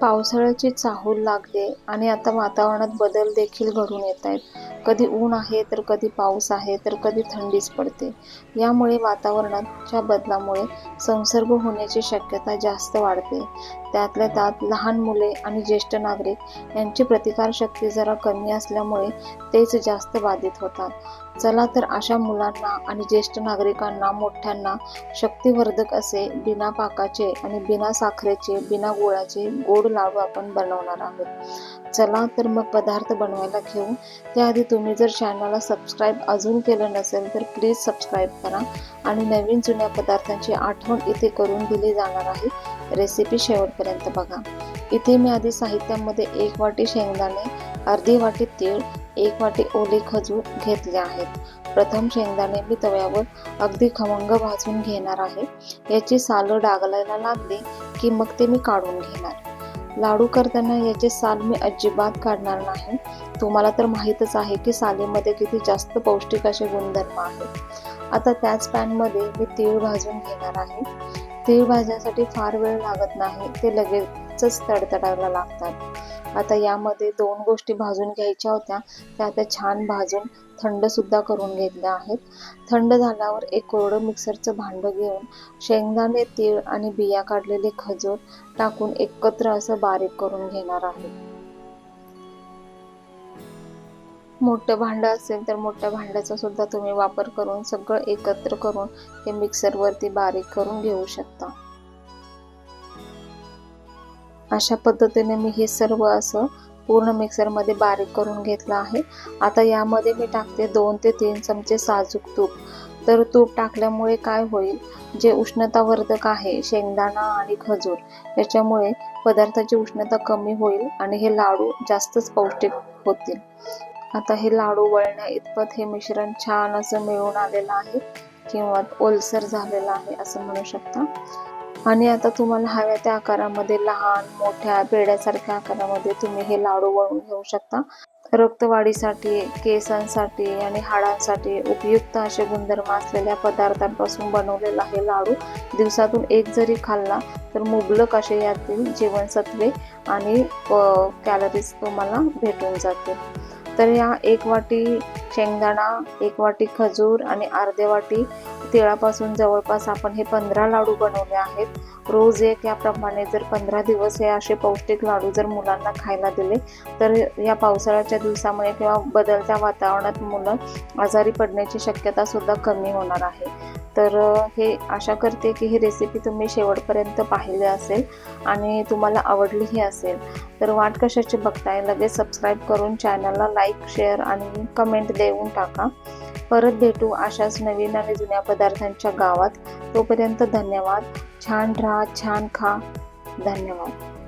पावसाळ्याची चाहूल लागली आणि आता वातावरणात बदल देखील घडून येत आहेत. कधी ऊन आहे तर कधी पाऊस आहे तर कधी थंडीच पडते. यामुळे वातावरणाच्या बदलामुळे संसर्ग होण्याची शक्यता जास्त वाढते. त्यातल्या त्यात लहान मुले आणि ज्येष्ठ नागरिक यांची प्रतिकारशक्ती जरा कमी असल्यामुळे तेच जास्त बाधित होतात. चला तर अशा मुलांना आणि ज्येष्ठ नागरिकांना मोठ्यांना शक्तिवर्धक असे बिना पाकाचे आणि बिना साखरेचे बिना गुळाचे गोड लाडू आपण बनवणार आहोत. चला तर मग पदार्थ बनवायला घेऊ. त्याआधी तुम्ही जर चॅनलला सबस्क्राईब अजून केलं नसेल तर प्लीज सबस्क्राईब करा आणि नवीन जुन्या पदार्थांची आठवण इथे करून दिली जाणार आहे. रेसिपी शेवटपर्यंत बघा. इथे मी आधी साहित्यामध्ये एक वाटी शेंगदाणे अर्धी वाटी तीळ एक वाटी ओले खजूर घेतले आहेत. प्रथम शेंगदाणे मी तव्यावर अगदी खमंग भाजून घेणार आहे. याची सालं डागलायला लागली की मग ते मी काढून घेणार. लाडू करताना याचे साल मी अजिबात काढणार नाही. तुम्हाला तर माहीतच आहे की सालीमध्ये किती जास्त पौष्टिक असे गुणधर्म आहेत. आता त्याच पॅनमध्ये मी तीळ भाजून घेणार आहे. तीळ भाजण्यासाठी फार वेळ लागत नाही. ते लगेच लगेचच तडतडायला लागतात. आता यामध्ये दोन गोष्टी भाजून घ्यायच्या होत्या. त्या आता छान भाजून थंड सुद्धा करून घेतल्या आहेत. थंड झाल्यावर एक कोरडं मिक्सरचं भांडं घेऊन शेंगदाणे तीळ आणि बिया काढलेले खजूर टाकून एकत्र असं बारीक करून घेणार आहे. मोठं भांडं असेल तर मोठ्या भांड्याचा सुद्धा तुम्ही वापर करून सगळं एकत्र करून हे मिक्सरवरती बारीक करून घेऊ शकता. अशा पद्धतीने मी हे सर्व असं पूर्ण मिक्सरमध्ये बारीक करून घेतलं आहे. आता यामध्ये मी टाकते दोन ते तीन चमचे साजूक तूप. तर तूप टाकल्यामुळे काय होईल? जे उष्णतावर्धक आहे शेंगदाणा आणि खजूर याच्यामुळे पदार्थाची उष्णता कमी होईल आणि हे लाडू जास्तच पौष्टिक होतील. आता हे लाडू वळण्या इतपत हे मिश्रण छान असं मिळून आलेलं आहे. किंवा ओलसर झालेलं आहे असं म्हणू शकता. आणि आता तुम्हाला हव्या त्या आकारामध्ये लहान मोठ्या पेड्यासारख्या आकारामध्ये तुम्ही हे लाडू वळून घेऊ शकता. रक्तवाढीसाठी केसांसाठी आणि हाडांसाठी उपयुक्त असे गुणधर्म असलेल्या पदार्थांपासून बनवलेला हे लाडू दिवसातून एक जरी खाल्ला तर मुबलक असे यातील जीवनसत्वे आणि कॅलरीज तुम्हाला भेटून जातील. तर या एक वाटी शेंगदाणा एक वाटी खजूर आणि अर्धे वाटी तिळापासून जवळपास आपण हे पंधरा लाडू बनवले आहेत. रोज एक याप्रमाणे जर पंधरा दिवस हे असे पौष्टिक लाडू जर मुलांना खायला दिले तर या पावसाळ्याच्या दिवसामुळे किंवा बदलत्या वातावरणात मुलं आजारी पडण्याची शक्यता सुद्धा कमी होणार आहे. तर हे आशा करते की ही रेसिपी तुम्ही शेवटपर्यंत पाहिली असेल आणि तुम्हाला आवडलीही असेल. तर वाट कशाची बघताय? लगेच सबस्क्राईब करून चॅनलला लाईक शेअर आणि कमेंट देऊन टाका. परत भेटू अशाच नवीन आणि जुन्या पदार्थांच्या गावात. तोपर्यंत धन्यवाद. छान राहा छान खा. धन्यवाद.